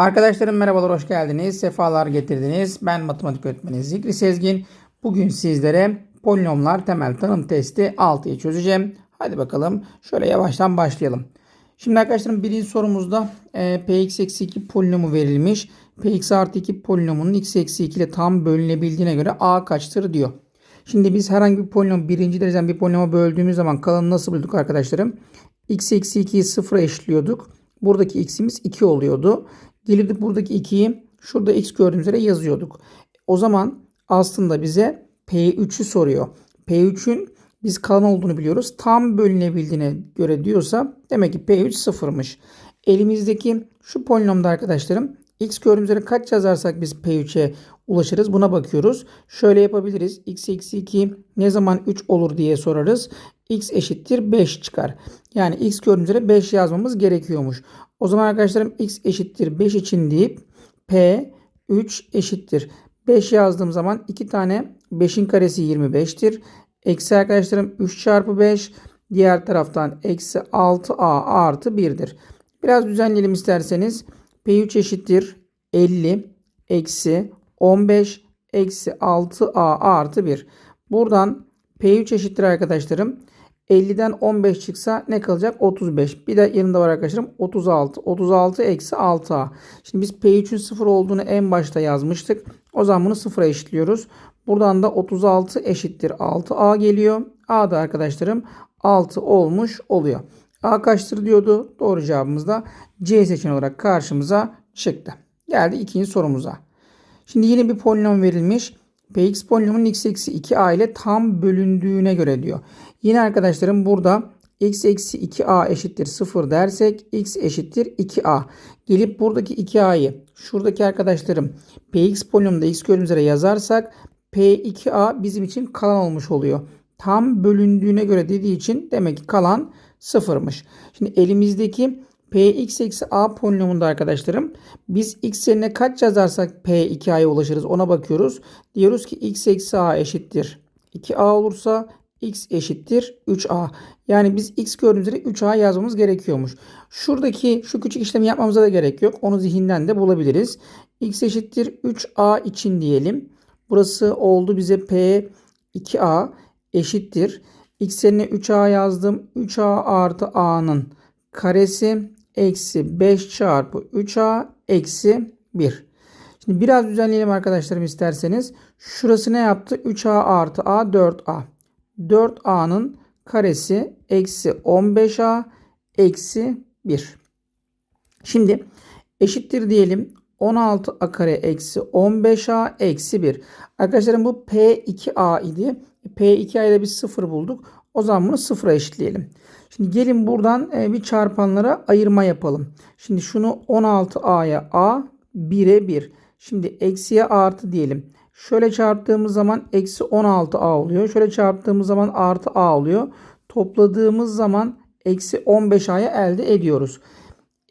Arkadaşlarım merhabalar, hoş geldiniz. Sefalar getirdiniz. Ben matematik öğretmeni Zikri Sezgin. Bugün sizlere polinomlar temel tanım testi 6'yı çözeceğim. Hadi bakalım şöyle yavaştan başlayalım. Şimdi arkadaşlarım birinci sorumuzda e, px eksi 2 polinomu verilmiş. px artı 2 polinomunun x eksi 2 ile tam bölünebildiğine göre a kaçtır diyor. Şimdi biz herhangi bir polinom birinci dereceden bir polinoma böldüğümüz zaman kalanı nasıl bulduk arkadaşlarım? x eksi 2'yi sıfıra eşitliyorduk. Buradaki x'imiz 2 oluyordu. Gelirdik buradaki 2'yi şurada x gördüğümüz üzere yazıyorduk. O zaman aslında bize P3'ü soruyor. P3'ün biz kalan olduğunu biliyoruz. Tam bölünebildiğine göre diyorsa demek ki P3 sıfırmış. Elimizdeki şu polinomda arkadaşlarım x gördüğümüz üzere kaç yazarsak biz P3'e ulaşırız buna bakıyoruz. Şöyle yapabiliriz. x eksi 2 ne zaman 3 olur diye sorarız. x eşittir 5 çıkar. Yani x gördüğümüz üzere 5 yazmamız gerekiyormuş. O zaman arkadaşlarım x eşittir 5 için deyip p 3 eşittir. 5 yazdığım zaman 2 tane 5'in karesi 25'tir. Eksi arkadaşlarım 3 çarpı 5 diğer taraftan eksi 6a artı 1'dir. Biraz düzenleyelim isterseniz. P3 eşittir 50 eksi 15 eksi 6a artı 1. Buradan P3 eşittir arkadaşlarım. 50'den 15 çıksa ne kalacak? 35. Bir de yanında var arkadaşlarım 36. 36 eksi 6a. Şimdi biz P3'ün 0 olduğunu en başta yazmıştık. O zaman bunu 0'a eşitliyoruz. Buradan da 36 eşittir 6a geliyor. A da arkadaşlarım 6 olmuş oluyor. A kaçtır diyordu. Doğru cevabımız da C seçeneği olarak karşımıza çıktı. Geldi ikinci sorumuza. Şimdi yine bir polinom verilmiş. Px polinomunun x eksi 2a ile tam bölündüğüne göre diyor. Yine arkadaşlarım burada x eksi 2a eşittir 0 dersek x eşittir 2a. Gelip buradaki 2a'yı şuradaki arkadaşlarım px polinomda x gördüğümüz üzere yazarsak p2a bizim için kalan olmuş oluyor. Tam bölündüğüne göre dediği için demek ki kalan sıfırmış. Şimdi elimizdeki px eksi a polinomunda arkadaşlarım biz x yerine kaç yazarsak p2a'ya ulaşırız ona bakıyoruz. Diyoruz ki x eksi a eşittir 2a olursa x eşittir 3a. Yani biz x gördüğümüz üzere 3a yazmamız gerekiyormuş. Şuradaki şu küçük işlemi yapmamıza da gerek yok. Onu zihinden de bulabiliriz. x eşittir 3a için diyelim. Burası oldu bize p 2a eşittir. x yerine 3a yazdım. 3a artı a'nın karesi eksi 5 çarpı 3a eksi 1. Şimdi biraz düzenleyelim arkadaşlarım isterseniz. Şurası ne yaptı? 3a artı a 4a. 4a'nın karesi eksi 15a eksi 1. Şimdi eşittir diyelim 16a kare eksi 15a eksi 1. Arkadaşlarım bu p2a idi. p2a'yı biz 0 bulduk. O zaman bunu 0'a eşitleyelim. Şimdi gelin buradan e, bir çarpanlara ayırma yapalım. Şimdi şunu 16a'ya a 1'e 1. Şimdi eksiye artı diyelim. Şöyle çarptığımız zaman eksi 16a oluyor. Şöyle çarptığımız zaman artı a oluyor. Topladığımız zaman eksi 15a'ya elde ediyoruz.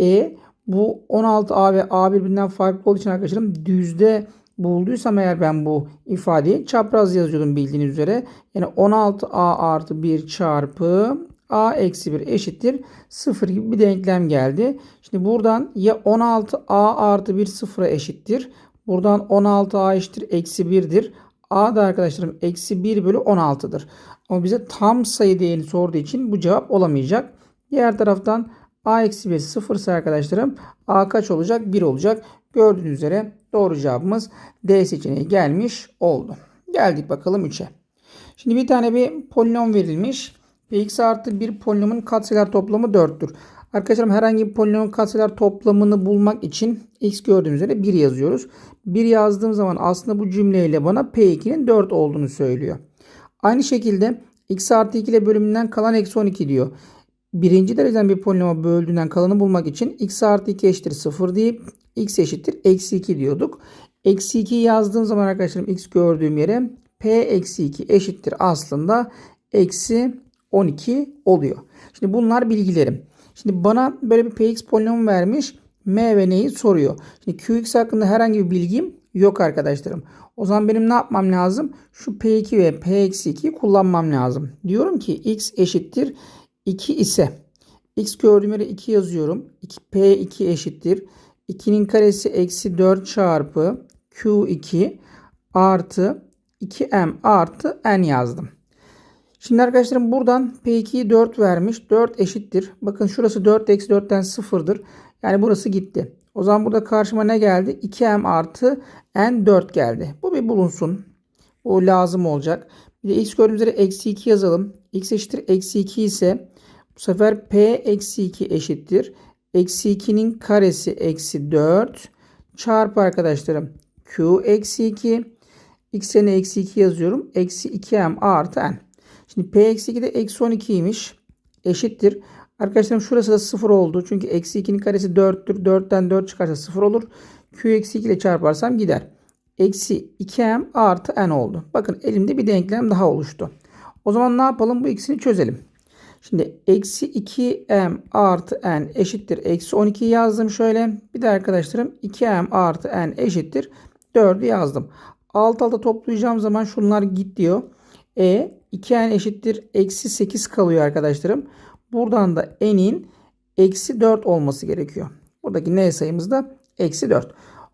E bu 16a ve a birbirinden farklı olduğu için arkadaşlarım düzde bulduysam eğer ben bu ifadeyi çapraz yazıyordum bildiğiniz üzere. Yani 16a artı 1 çarpı a eksi 1 eşittir 0 gibi bir denklem geldi. Şimdi buradan ya 16a artı 1 sıfıra eşittir. Buradan 16a eşittir eksi 1'dir. a da arkadaşlarım eksi 1 bölü 16'dır. Ama bize tam sayı değerini sorduğu için bu cevap olamayacak. Diğer taraftan a eksi 1 sıfır ise arkadaşlarım a kaç olacak? 1 olacak. Gördüğünüz üzere doğru cevabımız D seçeneği gelmiş oldu. Geldik bakalım 3'e. Şimdi bir tane bir polinom verilmiş. Px artı bir polinomun katsayılar toplamı 4'tür. Arkadaşlarım herhangi bir polinomun katsayılar toplamını bulmak için x gördüğümüz üzere 1 yazıyoruz. 1 yazdığım zaman aslında bu cümleyle bana P2'nin 4 olduğunu söylüyor. Aynı şekilde x artı 2 ile bölümünden kalan eksi 12 diyor. Birinci dereceden bir polinoma böldüğünden kalanı bulmak için x artı 2 eşittir 0 deyip x eşittir eksi 2 diyorduk. Eksi 2 yazdığım zaman arkadaşlarım x gördüğüm yere p eksi 2 eşittir aslında eksi 12 oluyor. Şimdi bunlar bilgilerim. Şimdi bana böyle bir px polinomu vermiş. M ve neyi soruyor. Şimdi qx hakkında herhangi bir bilgim yok arkadaşlarım. O zaman benim ne yapmam lazım? Şu p2 ve p-2'yi kullanmam lazım. Diyorum ki x eşittir 2 ise x gördüğüm yere 2 yazıyorum. 2, p2 eşittir. 2'nin karesi eksi 4 çarpı Q2 artı 2M artı N yazdım. Şimdi arkadaşlarım buradan P2'yi 4 vermiş. 4 eşittir. Bakın şurası 4 eksi 4'ten 0'dır. Yani burası gitti. O zaman burada karşıma ne geldi? 2M artı N 4 geldi. Bu bir bulunsun. O lazım olacak. Bir de x gördüğümüz eksi 2 yazalım. x eşittir eksi 2 ise bu sefer p eksi 2 eşittir. Eksi 2'nin karesi eksi 4 çarpı arkadaşlarım q eksi 2 x'e eksi 2 yazıyorum. Eksi 2m artı n. Şimdi p eksi 2 de eksi 12'ymiş. Eşittir. Arkadaşlarım şurası da 0 oldu. Çünkü eksi 2'nin karesi 4'tür. 4'ten 4 çıkarsa 0 olur. q eksi 2 ile çarparsam gider. Eksi 2m artı n oldu. Bakın elimde bir denklem daha oluştu. O zaman ne yapalım? Bu ikisini çözelim. Şimdi eksi 2m artı n eşittir. Eksi 12 yazdım şöyle. Bir de arkadaşlarım 2m artı n eşittir. 4'ü yazdım. Alt alta toplayacağım zaman şunlar git diyor. E 2n eşittir. Eksi 8 kalıyor arkadaşlarım. Buradan da n'in eksi 4 olması gerekiyor. Buradaki n sayımız da eksi 4.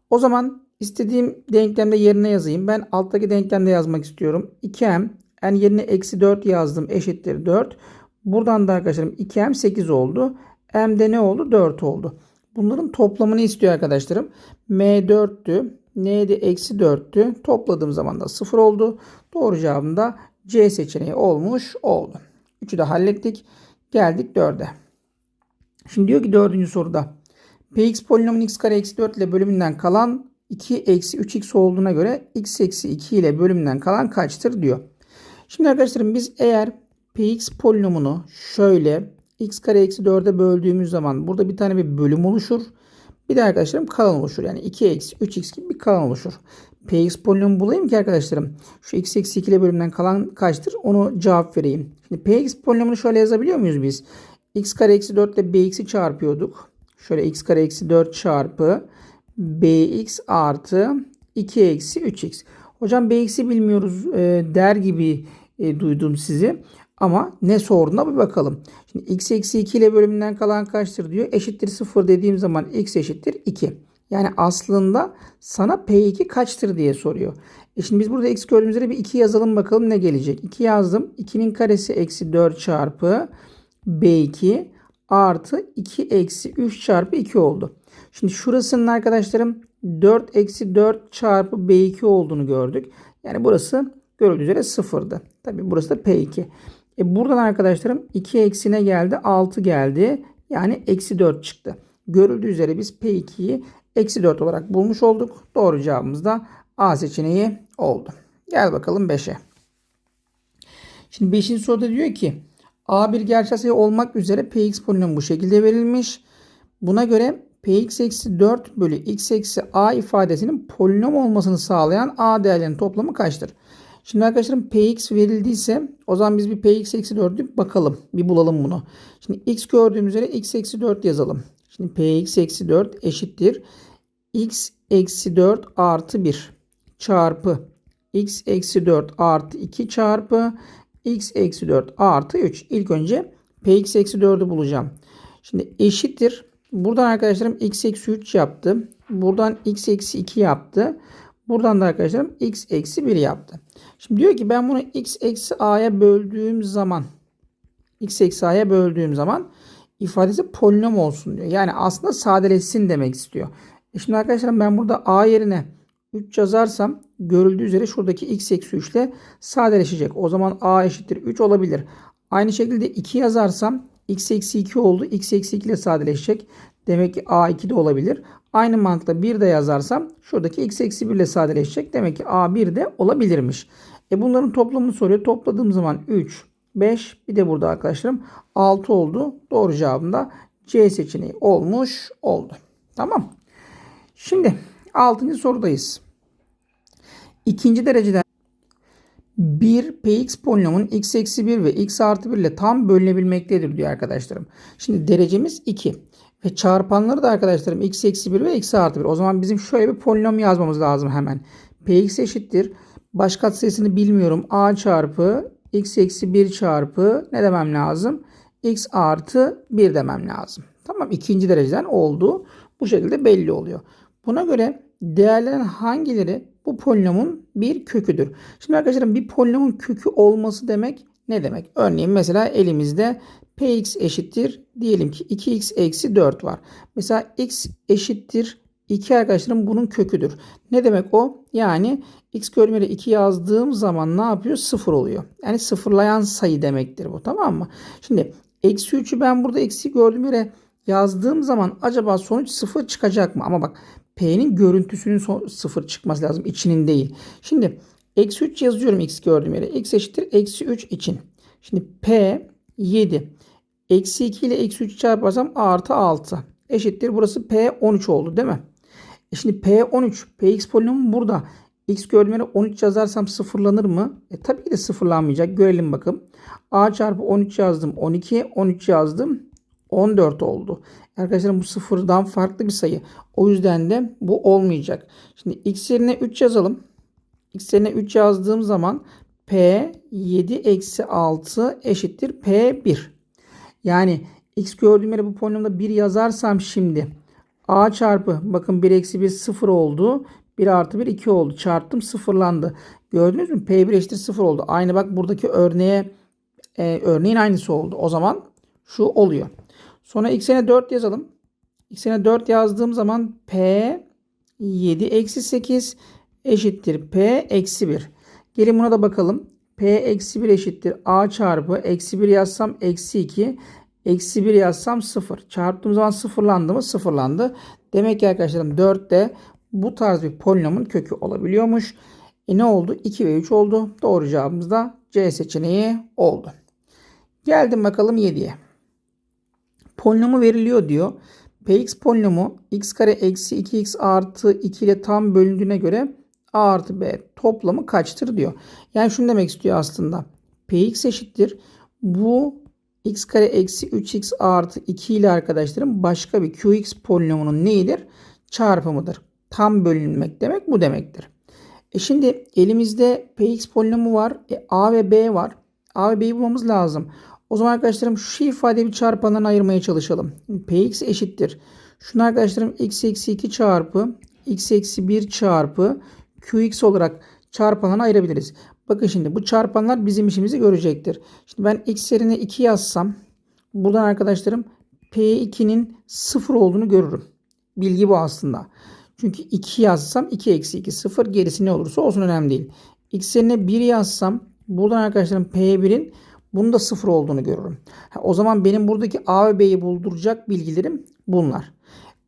O zaman istediğim denklemde yerine yazayım. Ben alttaki denklemde yazmak istiyorum. 2m n yerine eksi 4 yazdım. Eşittir 4. Buradan da arkadaşlarım 2m 8 oldu. m'de ne oldu? 4 oldu. Bunların toplamını istiyor arkadaşlarım. m 4'tü. n de eksi 4'tü. Topladığım zaman da 0 oldu. Doğru cevabım da C seçeneği olmuş oldu. Üçü de hallettik. Geldik 4'e. Şimdi diyor ki dördüncü soruda. Px polinomun x kare eksi 4 ile bölümünden kalan 2 eksi 3x olduğuna göre x eksi 2 ile bölümünden kalan kaçtır diyor. Şimdi arkadaşlarım biz eğer px polinomunu şöyle x kare eksi 4'e böldüğümüz zaman burada bir tane bir bölüm oluşur. Bir de arkadaşlarım kalan oluşur. Yani 2 eksi 3x gibi bir kalan oluşur. Px polinomu bulayım ki arkadaşlarım. Şu x eksi 2 ile bölümden kalan kaçtır? Onu cevap vereyim. Şimdi px polinomunu şöyle yazabiliyor muyuz biz? x kare eksi 4 ile bx'i çarpıyorduk. Şöyle x kare eksi 4 çarpı bx artı 2 eksi 3x. Hocam bx'i bilmiyoruz e, der gibi e, duydum sizi. Ama ne sorduğuna bir bakalım. Şimdi x eksi 2 ile bölümünden kalan kaçtır diyor. Eşittir 0 dediğim zaman x eşittir 2. Yani aslında sana P2 kaçtır diye soruyor. E şimdi biz burada x gördüğümüz üzere bir 2 yazalım bakalım ne gelecek. 2 yazdım. 2'nin karesi eksi 4 çarpı B2 artı 2 eksi 3 çarpı 2 oldu. Şimdi şurasının arkadaşlarım 4 eksi 4 çarpı B2 olduğunu gördük. Yani burası görüldüğü üzere sıfırdı. Tabi burası da P2. E buradan arkadaşlarım 2 eksine geldi 6 geldi. Yani eksi 4 çıktı. Görüldüğü üzere biz P2'yi eksi 4 olarak bulmuş olduk. Doğru cevabımız da A seçeneği oldu. Gel bakalım 5'e. Şimdi 5. soruda diyor ki A bir gerçel sayı olmak üzere Px polinomu bu şekilde verilmiş. Buna göre Px eksi 4 bölü x eksi a ifadesinin polinom olmasını sağlayan a değerlerinin toplamı kaçtır? Şimdi arkadaşlarım px verildiyse o zaman biz bir px eksi 4'ü bakalım. Bir bulalım bunu. Şimdi x gördüğümüz üzere x eksi 4 yazalım. Şimdi px eksi 4 eşittir. x eksi 4 artı 1 çarpı x eksi 4 artı 2 çarpı x eksi 4 artı 3. İlk önce px eksi 4'ü bulacağım. Şimdi eşittir. Buradan arkadaşlarım x eksi 3 yaptı. Buradan x eksi 2 yaptı. Buradan da arkadaşlarım x eksi 1 yaptı. Şimdi diyor ki ben bunu x eksi a'ya böldüğüm zaman x eksi a'ya böldüğüm zaman ifadesi polinom olsun diyor. Yani aslında sadeleşsin demek istiyor. E şimdi arkadaşlarım ben burada a yerine 3 yazarsam görüldüğü üzere şuradaki x eksi 3 ile sadeleşecek. O zaman a eşittir 3 olabilir. Aynı şekilde 2 yazarsam x eksi 2 oldu. x eksi 2 ile sadeleşecek. Demek ki a2 de olabilir. Aynı mantıkla 1 de yazarsam şuradaki x eksi 1 ile sadeleşecek. Demek ki a1 de olabilirmiş. E bunların toplamını soruyor. Topladığım zaman 3, 5 bir de burada arkadaşlarım 6 oldu. Doğru cevabım da C seçeneği olmuş oldu. Tamam. Şimdi 6. sorudayız. İkinci dereceden bir px polinomun x eksi 1 ve x artı 1 ile tam bölünebilmektedir diyor arkadaşlarım. Şimdi derecemiz 2. Ve çarpanları da arkadaşlarım x eksi 1 ve x artı 1. O zaman bizim şöyle bir polinom yazmamız lazım hemen. px eşittir. Baş katsayısını bilmiyorum. a çarpı x eksi 1 çarpı ne demem lazım? x artı 1 demem lazım. Tamam ikinci dereceden oldu. bu şekilde belli oluyor. Buna göre değerlerin hangileri bu polinomun bir köküdür? Şimdi arkadaşlar bir polinomun kökü olması demek ne demek? Örneğin mesela elimizde px eşittir diyelim ki 2x eksi 4 var. Mesela x eşittir 2 arkadaşlarım bunun köküdür. Ne demek o? Yani x yere 2 yazdığım zaman ne yapıyor? 0 oluyor. Yani sıfırlayan sayı demektir bu tamam mı? Şimdi eksi 3'ü ben burada eksi gördüğüm yere yazdığım zaman acaba sonuç 0 çıkacak mı? Ama bak P'nin görüntüsünün son, 0 çıkması lazım. içinin değil. Şimdi eksi 3 yazıyorum x gördüğüm yere. x eşittir eksi 3 için. Şimdi P 7. Eksi 2 ile eksi 3 çarparsam artı 6. Eşittir. Burası P 13 oldu değil mi? E şimdi P 13. Px polinomu burada. X gördüğüm yere 13 yazarsam sıfırlanır mı? E tabii ki de sıfırlanmayacak. Görelim bakın. A çarpı 13 yazdım. 12. 13 yazdım. 14 oldu. Arkadaşlar bu sıfırdan farklı bir sayı. O yüzden de bu olmayacak. Şimdi x yerine 3 yazalım. x yerine 3 yazdığım zaman p 7 eksi 6 eşittir p 1. Yani x gördüğüm yere bu polinomda 1 yazarsam şimdi a çarpı bakın 1 eksi 1 0 oldu. 1 artı 1 2 oldu. Çarptım sıfırlandı. Gördünüz mü? P1 eşittir 0 oldu. Aynı bak buradaki örneğe e, örneğin aynısı oldu. O zaman şu oluyor. Sonra x'ine 4 yazalım. x'ine 4 yazdığım zaman p 7 eksi 8 eşittir p eksi 1. Gelin buna da bakalım. p eksi 1 eşittir a çarpı eksi 1 yazsam eksi 2 eksi 1 yazsam 0. Çarptığım zaman sıfırlandı mı? Sıfırlandı. Demek ki arkadaşlarım 4 de bu tarz bir polinomun kökü olabiliyormuş. E ne oldu? 2 ve 3 oldu. Doğru cevabımız da C seçeneği oldu. Geldim bakalım 7'ye polinomu veriliyor diyor. Px polinomu x kare eksi 2x artı 2 ile tam bölündüğüne göre a artı b toplamı kaçtır diyor. Yani şunu demek istiyor aslında. Px eşittir. Bu x kare eksi 3x artı 2 ile arkadaşlarım başka bir qx polinomunun neyidir? Çarpımıdır. Tam bölünmek demek bu demektir. E şimdi elimizde px polinomu var. E, a ve b var. A ve b'yi bulmamız lazım. O zaman arkadaşlarım şu ifadeyi bir çarpandan ayırmaya çalışalım. Px eşittir. Şunu arkadaşlarım x eksi 2 çarpı x eksi 1 çarpı qx olarak çarpandan ayırabiliriz. Bakın şimdi bu çarpanlar bizim işimizi görecektir. Şimdi ben x yerine 2 yazsam buradan arkadaşlarım P2'nin 0 olduğunu görürüm. Bilgi bu aslında. Çünkü 2 yazsam 2 eksi 2 0 gerisi ne olursa olsun önemli değil. X yerine 1 yazsam buradan arkadaşlarım P1'in bunun da sıfır olduğunu görürüm. Ha, o zaman benim buradaki A ve B'yi bulduracak bilgilerim bunlar.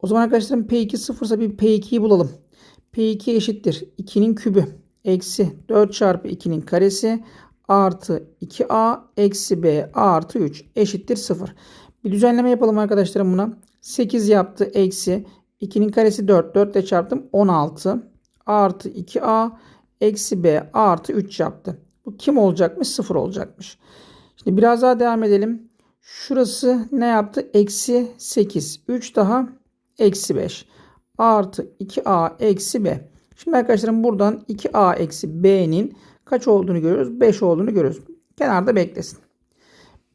O zaman arkadaşlarım P2 sıfırsa bir P2'yi bulalım. P2 eşittir 2'nin kübü eksi 4 çarpı 2'nin karesi artı 2A eksi B artı 3 eşittir 0. Bir düzenleme yapalım arkadaşlarım buna. 8 yaptı eksi 2'nin karesi 4. 4 ile çarptım 16 artı 2A eksi B artı 3 yaptı. Bu kim olacakmış? 0 olacakmış. Şimdi biraz daha devam edelim. Şurası ne yaptı? Eksi 8. 3 daha eksi 5. Artı 2a eksi b. Şimdi arkadaşlarım buradan 2a eksi b'nin kaç olduğunu görüyoruz? 5 olduğunu görüyoruz. Kenarda beklesin.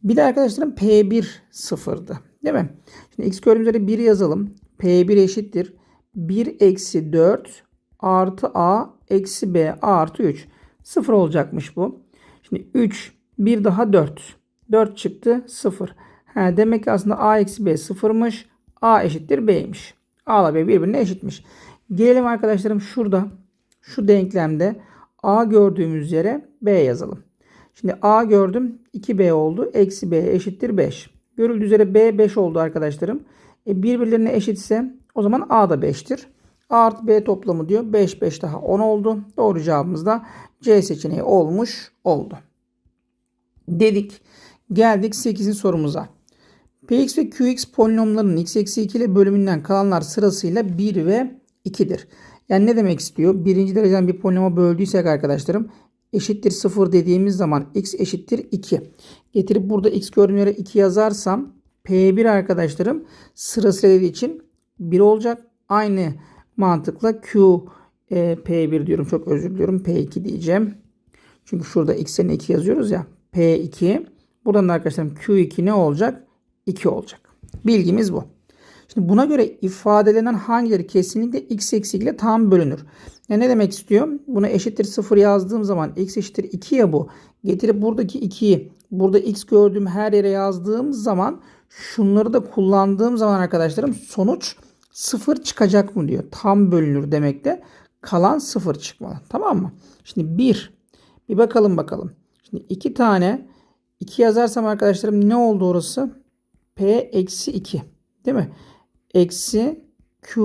Bir de arkadaşlarım P1 sıfırdı. Değil mi? Şimdi x gördüğümüz üzere 1 yazalım. P1 eşittir. 1 eksi 4 artı a eksi b artı 3. Sıfır olacakmış bu. Şimdi 3 bir daha 4. 4 çıktı 0. Ha, demek ki aslında a eksi b sıfırmış. a eşittir b'ymiş. a ile b birbirine eşitmiş. Gelelim arkadaşlarım şurada şu denklemde a gördüğümüz yere b yazalım. Şimdi a gördüm 2b oldu. Eksi b eşittir 5. Görüldüğü üzere b 5 oldu arkadaşlarım. E, birbirlerine eşitse o zaman a da 5'tir. A artı B toplamı diyor. 5 5 daha 10 oldu. Doğru cevabımız da C seçeneği olmuş oldu dedik. Geldik 8. sorumuza. Px ve Qx polinomlarının x eksi 2 ile bölümünden kalanlar sırasıyla 1 ve 2'dir. Yani ne demek istiyor? Birinci dereceden bir polinoma böldüysek arkadaşlarım eşittir 0 dediğimiz zaman x eşittir 2. Getirip burada x gördüğüm yere 2 yazarsam P1 arkadaşlarım sırasıyla dediği için 1 olacak. Aynı mantıkla Q e, P1 diyorum. Çok özür diliyorum. P2 diyeceğim. Çünkü şurada x'e 2 yazıyoruz ya. P2. Buradan da arkadaşlarım Q2 ne olacak? 2 olacak. Bilgimiz bu. Şimdi buna göre ifadelenen hangileri kesinlikle x eksi ile tam bölünür? Yani ne demek istiyor? Buna eşittir 0 yazdığım zaman x eşittir 2 ya bu. Getirip buradaki 2'yi burada x gördüğüm her yere yazdığım zaman şunları da kullandığım zaman arkadaşlarım sonuç 0 çıkacak mı diyor. Tam bölünür demekte. Kalan 0 çıkmalı. Tamam mı? Şimdi 1. Bir bakalım bakalım. Şimdi 2 tane 2 yazarsam arkadaşlarım ne oldu orası? P eksi 2. Değil mi? Eksi Q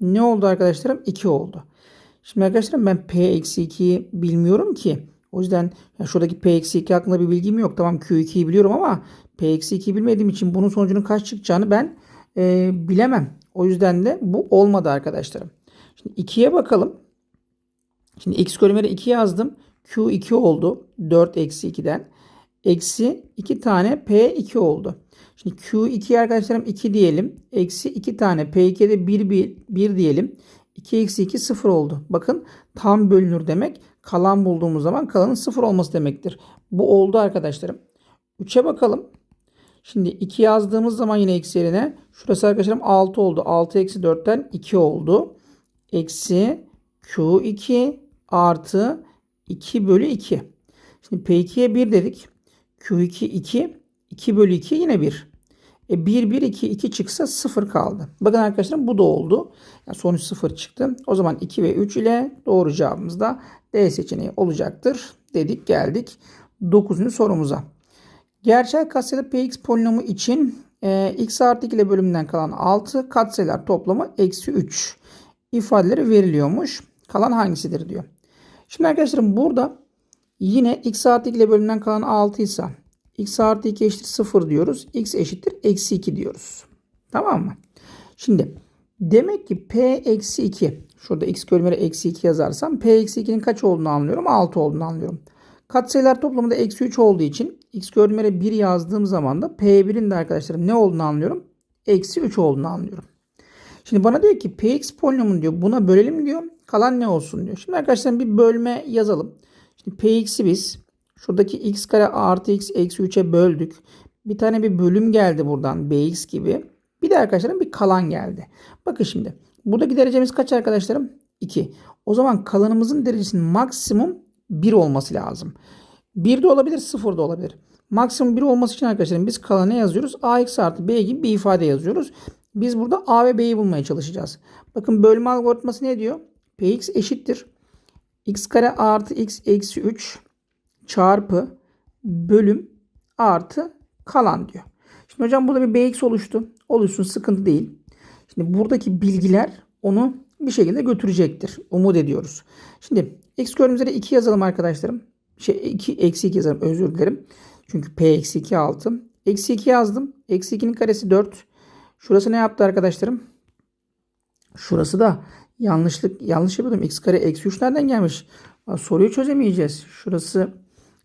ne oldu arkadaşlarım? 2 oldu. Şimdi arkadaşlarım ben P eksi 2'yi bilmiyorum ki. O yüzden ya şuradaki P eksi 2 hakkında bir bilgim yok. Tamam Q2'yi biliyorum ama P eksi 2'yi bilmediğim için bunun sonucunun kaç çıkacağını ben e, bilemem. O yüzden de bu olmadı arkadaşlarım. Şimdi 2'ye bakalım. Şimdi x bölümleri 2 yazdım. Q 2 oldu. 4 eksi 2'den. Eksi 2 tane P 2 oldu. Şimdi Q 2 arkadaşlarım 2 diyelim. Eksi 2 tane P2'de de 1, 1, 1 diyelim. 2 eksi 2 0 oldu. Bakın tam bölünür demek. Kalan bulduğumuz zaman kalanın 0 olması demektir. Bu oldu arkadaşlarım. 3'e bakalım. Şimdi 2 yazdığımız zaman yine eksi yerine şurası arkadaşlarım 6 oldu. 6 eksi 4'ten 2 oldu. Eksi Q2 artı 2 bölü 2. Şimdi P2'ye 1 dedik. Q2 2. 2 bölü 2 yine 1. E 1, 1, 2, 2 çıksa 0 kaldı. Bakın arkadaşlar bu da oldu. Yani sonuç 0 çıktı. O zaman 2 ve 3 ile doğru cevabımız da D seçeneği olacaktır. Dedik geldik 9. sorumuza. Gerçel katsayılı px polinomu için e, x artı 2 ile bölümünden kalan 6 katsayılar toplamı eksi 3 ifadeleri veriliyormuş. Kalan hangisidir diyor. Şimdi arkadaşlarım burada yine x artı 2 ile bölümünden kalan 6 ise x artı 2 eşittir 0 diyoruz. x eşittir eksi 2 diyoruz. Tamam mı? Şimdi demek ki p eksi 2 şurada x bölümleri eksi 2 yazarsam p eksi 2'nin kaç olduğunu anlıyorum? 6 olduğunu anlıyorum. Katsayılar toplamında eksi 3 olduğu için x bölümleri 1 yazdığım zaman da p1'in de arkadaşlarım ne olduğunu anlıyorum? Eksi 3 olduğunu anlıyorum. Şimdi bana diyor ki px polinomun diyor buna bölelim diyor. Kalan ne olsun diyor. Şimdi arkadaşlar bir bölme yazalım. Şimdi px'i biz şuradaki x kare artı x eksi 3'e böldük. Bir tane bir bölüm geldi buradan bx gibi. Bir de arkadaşlarım bir kalan geldi. Bakın şimdi. Buradaki derecemiz kaç arkadaşlarım? 2. O zaman kalanımızın derecesinin maksimum 1 olması lazım. 1 de olabilir 0 da olabilir. Maksimum 1 olması için arkadaşlarım biz kalanı yazıyoruz? ax artı b gibi bir ifade yazıyoruz. Biz burada a ve b'yi bulmaya çalışacağız. Bakın bölme algoritması ne diyor? Px eşittir. x kare artı x eksi 3 çarpı bölüm artı kalan diyor. Şimdi hocam burada bir bx oluştu. Oluşsun sıkıntı değil. Şimdi buradaki bilgiler onu bir şekilde götürecektir. Umut ediyoruz. Şimdi x gördüğümüzde 2 yazalım arkadaşlarım. Şey 2 eksi 2 yazalım özür dilerim. Çünkü p eksi 2 6. Eksi 2 yazdım. Eksi 2'nin karesi 4. Şurası ne yaptı arkadaşlarım? Şurası da yanlışlık yanlış yapıyordum. x kare eksi 3 nereden gelmiş? Soruyu çözemeyeceğiz. Şurası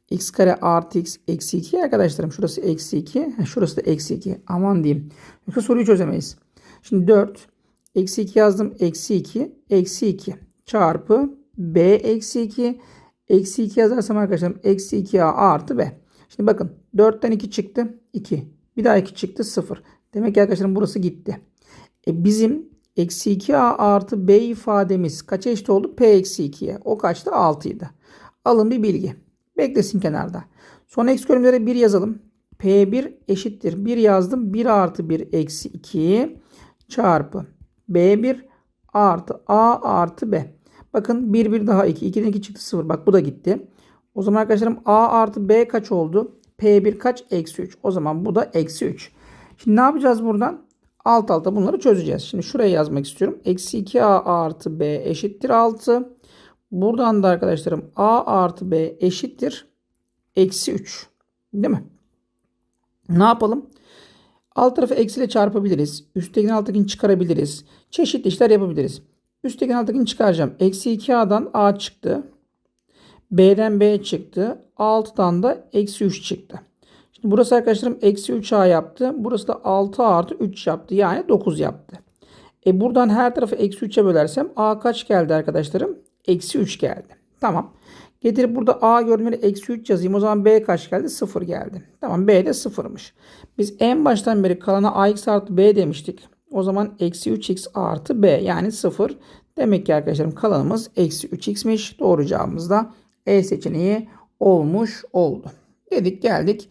x kare artı x eksi 2 arkadaşlarım. Şurası eksi 2. Şurası da eksi 2. Aman diyeyim. Yoksa soruyu çözemeyiz. Şimdi 4. Eksi 2 yazdım. Eksi 2. Eksi 2 çarpı b eksi 2. Eksi 2 yazarsam arkadaşlarım eksi 2a artı b. Şimdi bakın 4'ten 2 çıktı. 2. Bir daha 2 çıktı 0. Demek ki arkadaşlarım burası gitti. E bizim eksi 2a artı b ifademiz kaça eşit oldu? p eksi 2'ye. O kaçtı? 6 idi. Alın bir bilgi. Beklesin kenarda. Son x bölümlere 1 yazalım. P1 eşittir. 1 yazdım. 1 artı 1 eksi 2 çarpı B1 artı A artı B. Bakın 1 1 daha 2. 2'den 2 çıktı 0. Bak bu da gitti. O zaman arkadaşlarım A artı B kaç oldu? P1 kaç? Eksi 3. O zaman bu da eksi 3. Şimdi ne yapacağız buradan? Alt alta bunları çözeceğiz. Şimdi şuraya yazmak istiyorum. Eksi 2A artı B eşittir 6. Buradan da arkadaşlarım A artı B eşittir. Eksi 3. Değil mi? Ne yapalım? Alt tarafı eksiyle çarpabiliriz. Üsttekini alttakini çıkarabiliriz. Çeşitli işler yapabiliriz. Üsttekini alttakini çıkaracağım. Eksi 2A'dan A çıktı. B'den B çıktı. 6'dan da eksi 3 çıktı. Şimdi burası arkadaşlarım eksi 3A yaptı. Burası da 6 artı 3 yaptı. Yani 9 yaptı. E buradan her tarafı eksi 3'e bölersem A kaç geldi arkadaşlarım? Eksi 3 geldi. Tamam. Getirip burada A görünümleri eksi 3 yazayım. O zaman B kaç geldi? 0 geldi. Tamam B de 0'mış. Biz en baştan beri kalana AX artı B demiştik. O zaman eksi 3x artı b yani 0. Demek ki arkadaşlarım kalanımız eksi 3x'miş. Doğru cevabımız da E seçeneği olmuş oldu. Dedik geldik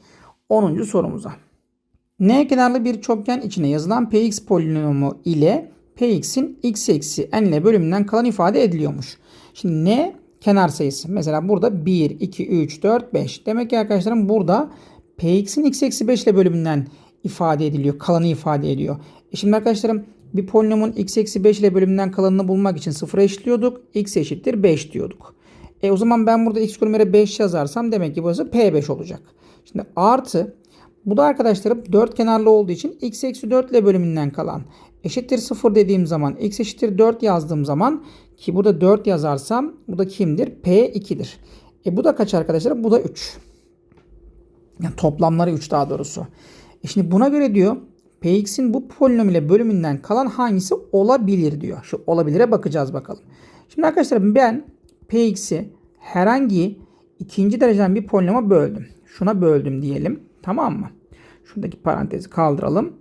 10. sorumuza. N kenarlı bir çokgen içine yazılan px polinomu ile px'in x eksi n ile bölümünden kalan ifade ediliyormuş. Şimdi n kenar sayısı. Mesela burada 1, 2, 3, 4, 5. Demek ki arkadaşlarım burada px'in x eksi 5 ile bölümünden ifade ediliyor. Kalanı ifade ediyor. E şimdi arkadaşlarım bir polinomun x eksi 5 ile bölümünden kalanını bulmak için sıfıra eşitliyorduk. x eşittir 5 diyorduk. E o zaman ben burada x bölümüne 5 yazarsam demek ki burası p5 olacak. Şimdi artı bu da arkadaşlarım 4 kenarlı olduğu için x eksi 4 ile bölümünden kalan eşittir 0 dediğim zaman x eşittir 4 yazdığım zaman ki burada 4 yazarsam bu da kimdir? P2'dir. E bu da kaç arkadaşlar? Bu da 3. Yani toplamları 3 daha doğrusu. E şimdi buna göre diyor Px'in bu polinom ile bölümünden kalan hangisi olabilir diyor. Şu olabilire bakacağız bakalım. Şimdi arkadaşlar ben Px'i herhangi ikinci dereceden bir polinoma böldüm. Şuna böldüm diyelim. Tamam mı? Şuradaki parantezi kaldıralım.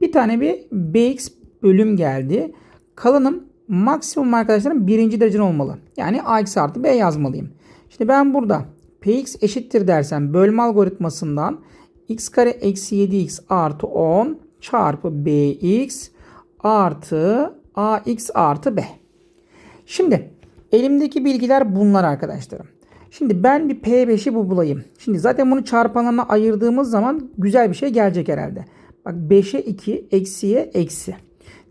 Bir tane bir Bx bölüm geldi. Kalanım maksimum arkadaşlarım birinci derecen olmalı. Yani ax artı b yazmalıyım. Şimdi ben burada px eşittir dersem bölme algoritmasından x kare eksi 7x artı 10 çarpı bx artı ax artı b. Şimdi elimdeki bilgiler bunlar arkadaşlarım. Şimdi ben bir P5'i bu bulayım. Şimdi zaten bunu çarpanlarına ayırdığımız zaman güzel bir şey gelecek herhalde. Bak 5'e 2 eksiye eksi.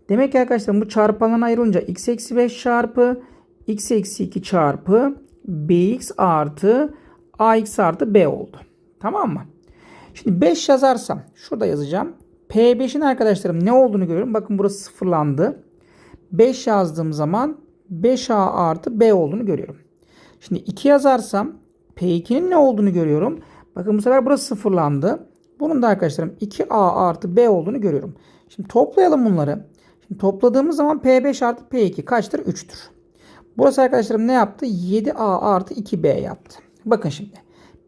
Demek ki arkadaşlar bu çarpanlarına ayrılınca x eksi 5 çarpı x eksi 2 çarpı bx artı ax artı b oldu. Tamam mı? Şimdi 5 yazarsam şurada yazacağım. P5'in arkadaşlarım ne olduğunu görüyorum. Bakın burası sıfırlandı. 5 yazdığım zaman 5a artı b olduğunu görüyorum. Şimdi 2 yazarsam P2'nin ne olduğunu görüyorum. Bakın bu sefer burası sıfırlandı. Bunun da arkadaşlarım 2A artı B olduğunu görüyorum. Şimdi toplayalım bunları. Şimdi topladığımız zaman P5 artı P2 kaçtır? 3'tür. Burası arkadaşlarım ne yaptı? 7A artı 2B yaptı. Bakın şimdi.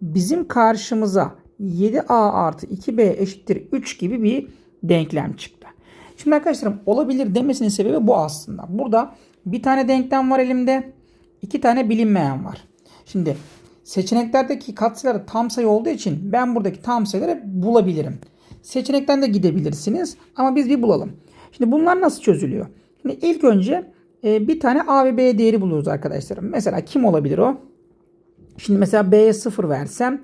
Bizim karşımıza 7A artı 2B eşittir 3 gibi bir denklem çıktı. Şimdi arkadaşlarım olabilir demesinin sebebi bu aslında. Burada bir tane denklem var elimde iki tane bilinmeyen var. Şimdi seçeneklerdeki katsayıları tam sayı olduğu için ben buradaki tam sayıları bulabilirim. Seçenekten de gidebilirsiniz ama biz bir bulalım. Şimdi bunlar nasıl çözülüyor? Şimdi ilk önce e, bir tane A ve B değeri buluyoruz arkadaşlarım. Mesela kim olabilir o? Şimdi mesela B'ye 0 versem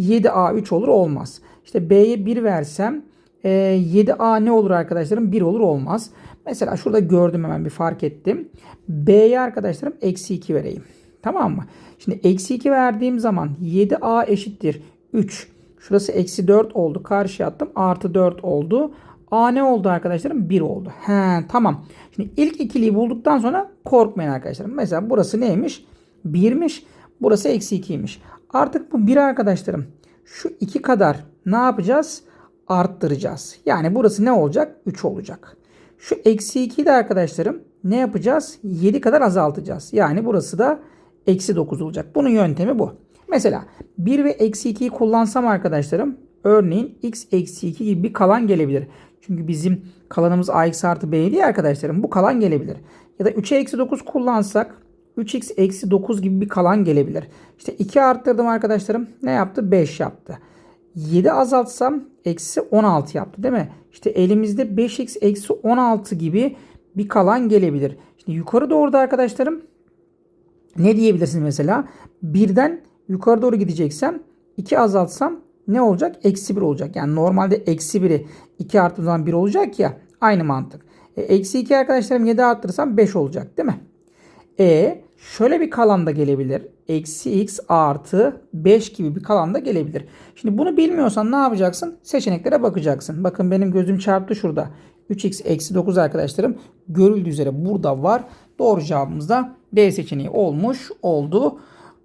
7A3 olur olmaz. İşte B'ye 1 versem 7A e, ne olur arkadaşlarım? 1 olur olmaz. Mesela şurada gördüm hemen bir fark ettim. B'ye arkadaşlarım eksi 2 vereyim. Tamam mı? Şimdi eksi 2 verdiğim zaman 7A eşittir 3. Şurası eksi 4 oldu. Karşıya attım. Artı 4 oldu. A ne oldu arkadaşlarım? 1 oldu. He tamam. Şimdi ilk ikiliyi bulduktan sonra korkmayın arkadaşlarım. Mesela burası neymiş? 1'miş. Burası eksi 2'ymiş. Artık bu 1 arkadaşlarım. Şu 2 kadar ne yapacağız? Arttıracağız. Yani burası ne olacak? 3 olacak. Şu eksi 2'yi de arkadaşlarım ne yapacağız? 7 kadar azaltacağız. Yani burası da eksi 9 olacak. Bunun yöntemi bu. Mesela 1 ve eksi 2'yi kullansam arkadaşlarım örneğin x eksi 2 gibi bir kalan gelebilir. Çünkü bizim kalanımız ax artı b değil arkadaşlarım. Bu kalan gelebilir. Ya da 3'e eksi 9 kullansak 3x eksi 9 gibi bir kalan gelebilir. İşte 2 arttırdım arkadaşlarım. Ne yaptı? 5 yaptı. 7 azaltsam eksi 16 yaptı değil mi? İşte elimizde 5x eksi 16 gibi bir kalan gelebilir. Şimdi yukarı doğru da arkadaşlarım ne diyebilirsiniz mesela? Birden yukarı doğru gideceksem 2 azaltsam ne olacak? Eksi 1 olacak. Yani normalde eksi 1'i 2 arttığım zaman 1 olacak ya. Aynı mantık. E, eksi 2 arkadaşlarım 7 arttırırsam 5 olacak değil mi? E şöyle bir kalan da gelebilir. Eksi x artı 5 gibi bir kalan da gelebilir. Şimdi bunu bilmiyorsan ne yapacaksın? Seçeneklere bakacaksın. Bakın benim gözüm çarptı şurada. 3x eksi 9 arkadaşlarım görüldüğü üzere burada var. Doğru cevabımız da D seçeneği olmuş oldu.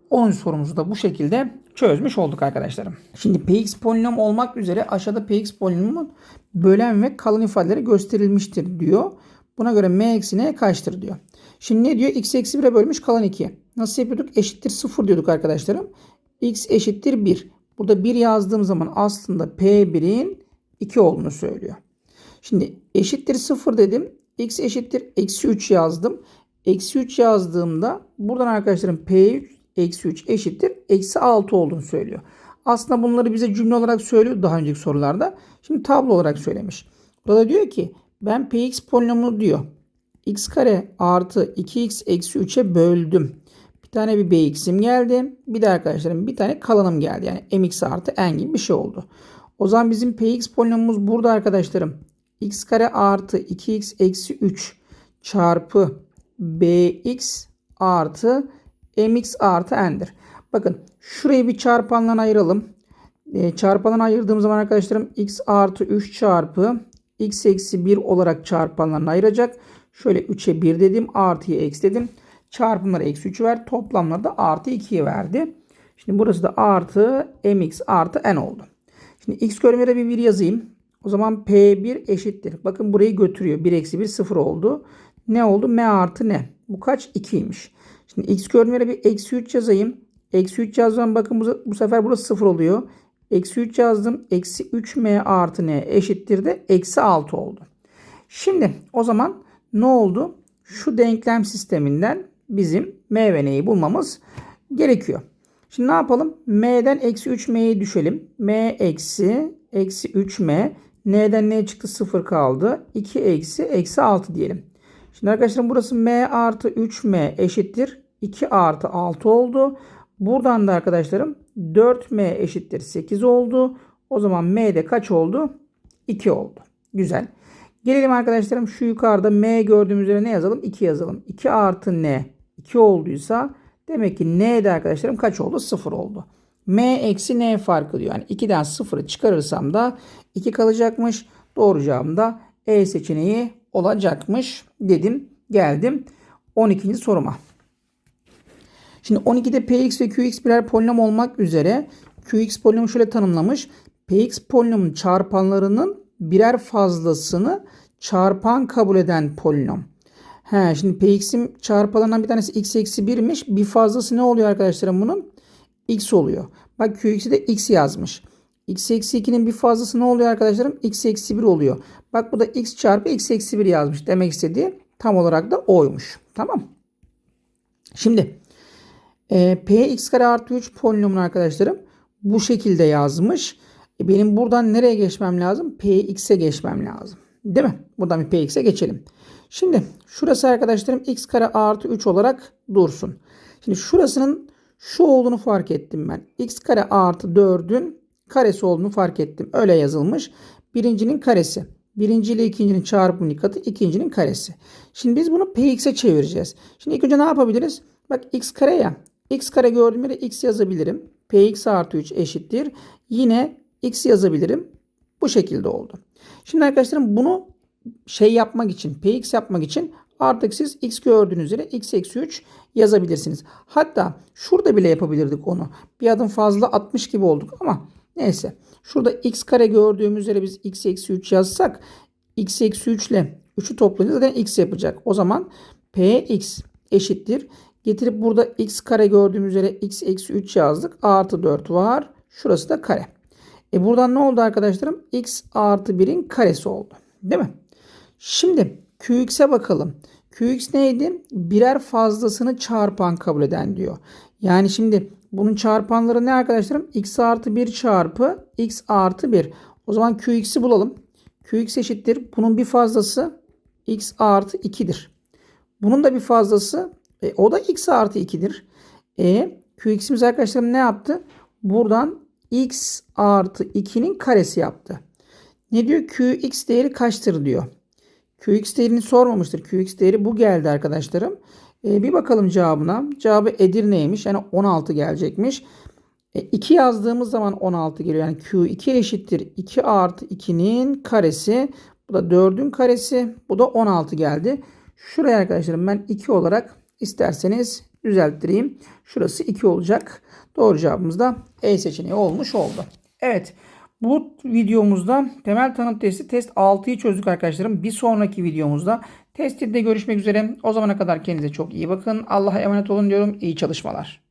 10. sorumuzu da bu şekilde çözmüş olduk arkadaşlarım. Şimdi px polinom olmak üzere aşağıda px polinomun bölen ve kalan ifadeleri gösterilmiştir diyor. Buna göre m eksi n kaçtır diyor. Şimdi ne diyor? x eksi 1'e bölmüş kalan 2. Nasıl yapıyorduk? Eşittir 0 diyorduk arkadaşlarım. x eşittir 1. Burada 1 yazdığım zaman aslında p1'in 2 olduğunu söylüyor. Şimdi eşittir 0 dedim. X eşittir eksi 3 yazdım. Eksi 3 yazdığımda buradan arkadaşlarım P3 eksi 3 eşittir eksi 6 olduğunu söylüyor. Aslında bunları bize cümle olarak söylüyor daha önceki sorularda. Şimdi tablo olarak söylemiş. Burada diyor ki ben Px polinomunu diyor. X kare artı 2x eksi 3'e böldüm. Bir tane bir bx'im geldi. Bir de arkadaşlarım bir tane kalanım geldi. Yani mx artı n gibi bir şey oldu. O zaman bizim px polinomumuz burada arkadaşlarım. x kare artı 2x eksi 3 çarpı bx artı mx artı n'dir. Bakın şurayı bir çarpandan ayıralım. E, çarpandan ayırdığım zaman arkadaşlarım x artı 3 çarpı x eksi 1 olarak çarpanlardan ayıracak. Şöyle 3'e 1 dedim. Artıyı eksi dedim. Çarpımları eksi 3 ver. Toplamları da artı 2'ye verdi. Şimdi burası da artı mx artı n oldu. Şimdi x görmede bir 1 yazayım. O zaman P1 eşittir. Bakın burayı götürüyor. 1 eksi 1 0 oldu. Ne oldu? M artı ne? Bu kaç? 2'ymiş. Şimdi x görmede bir eksi 3 yazayım. Eksi 3 yazdığım bakın bu, bu sefer burası 0 oluyor. Eksi 3 yazdım. Eksi 3m artı n eşittir de eksi 6 oldu. Şimdi o zaman ne oldu? Şu denklem sisteminden bizim m ve n'yi bulmamız gerekiyor. Şimdi ne yapalım? m'den eksi 3m'yi düşelim. m eksi eksi 3m. n'den ne çıktı? 0 kaldı. 2 eksi eksi 6 diyelim. Şimdi arkadaşlar burası m artı 3m eşittir. 2 artı 6 oldu. Buradan da arkadaşlarım 4m eşittir 8 oldu. O zaman m de kaç oldu? 2 oldu. Güzel. Gelelim arkadaşlarım şu yukarıda m gördüğümüz üzere ne yazalım? 2 yazalım. 2 artı n 2 olduysa demek ki n de arkadaşlarım kaç oldu? 0 oldu. m eksi n farkı diyor. Yani 2'den 0'ı çıkarırsam da 2 kalacakmış. Doğru cevabım da E seçeneği olacakmış dedim. Geldim 12. soruma. Şimdi 12'de Px ve Qx birer polinom olmak üzere Qx polinomu şöyle tanımlamış. Px polinomun çarpanlarının birer fazlasını çarpan kabul eden polinom. He, şimdi Px'in çarpanlarından bir tanesi x eksi 1'miş. Bir fazlası ne oluyor arkadaşlarım bunun? x oluyor. Bak Qx'i de x yazmış. x eksi 2'nin bir fazlası ne oluyor arkadaşlarım? x eksi 1 oluyor. Bak bu da x çarpı x eksi 1 yazmış. Demek istediği tam olarak da oymuş. Tamam. Şimdi e, px kare artı 3 polinomun arkadaşlarım bu şekilde yazmış. E, benim buradan nereye geçmem lazım? px'e geçmem lazım. Değil mi? Buradan bir px'e geçelim. Şimdi şurası arkadaşlarım x kare artı 3 olarak dursun. Şimdi şurasının şu olduğunu fark ettim ben. x kare artı 4'ün karesi olduğunu fark ettim. Öyle yazılmış. Birincinin karesi. Birinci ile ikincinin çarpımının katı ikincinin karesi. Şimdi biz bunu px'e çevireceğiz. Şimdi ilk önce ne yapabiliriz? Bak x kare ya. x kare gördüğüm yere x yazabilirim. px artı 3 eşittir. Yine x yazabilirim. Bu şekilde oldu. Şimdi arkadaşlarım bunu şey yapmak için, px yapmak için artık siz x gördüğünüz üzere x eksi 3 yazabilirsiniz. Hatta şurada bile yapabilirdik onu. Bir adım fazla atmış gibi olduk ama neyse. Şurada x kare gördüğümüz üzere biz x eksi 3 yazsak x eksi 3 ile 3'ü toplayınca zaten x yapacak. O zaman px eşittir. Getirip burada x kare gördüğümüz üzere x eksi 3 yazdık. Artı 4 var. Şurası da kare. E buradan ne oldu arkadaşlarım? x artı 1'in karesi oldu. Değil mi? Şimdi qx'e bakalım. qx neydi? Birer fazlasını çarpan kabul eden diyor. Yani şimdi bunun çarpanları ne arkadaşlarım? x artı 1 çarpı x artı 1. O zaman qx'i bulalım. qx eşittir. Bunun bir fazlası x artı 2'dir. Bunun da bir fazlası e, o da x artı 2'dir. E, qx'imiz arkadaşlarım ne yaptı? Buradan x artı 2'nin karesi yaptı. Ne diyor? qx değeri kaçtır diyor. qx değerini sormamıştır. qx değeri bu geldi arkadaşlarım. E, bir bakalım cevabına. Cevabı Edirne'ymiş. Yani 16 gelecekmiş. E, 2 yazdığımız zaman 16 geliyor. Yani Q2 eşittir 2 artı 2'nin karesi. Bu da 4'ün karesi. Bu da 16 geldi. Şuraya arkadaşlarım ben 2 olarak isterseniz düzelttireyim. Şurası 2 olacak. Doğru cevabımız da E seçeneği olmuş oldu. Evet. Bu videomuzda temel tanım testi test 6'yı çözdük arkadaşlarım. Bir sonraki videomuzda test 7'de görüşmek üzere. O zamana kadar kendinize çok iyi bakın. Allah'a emanet olun diyorum. İyi çalışmalar.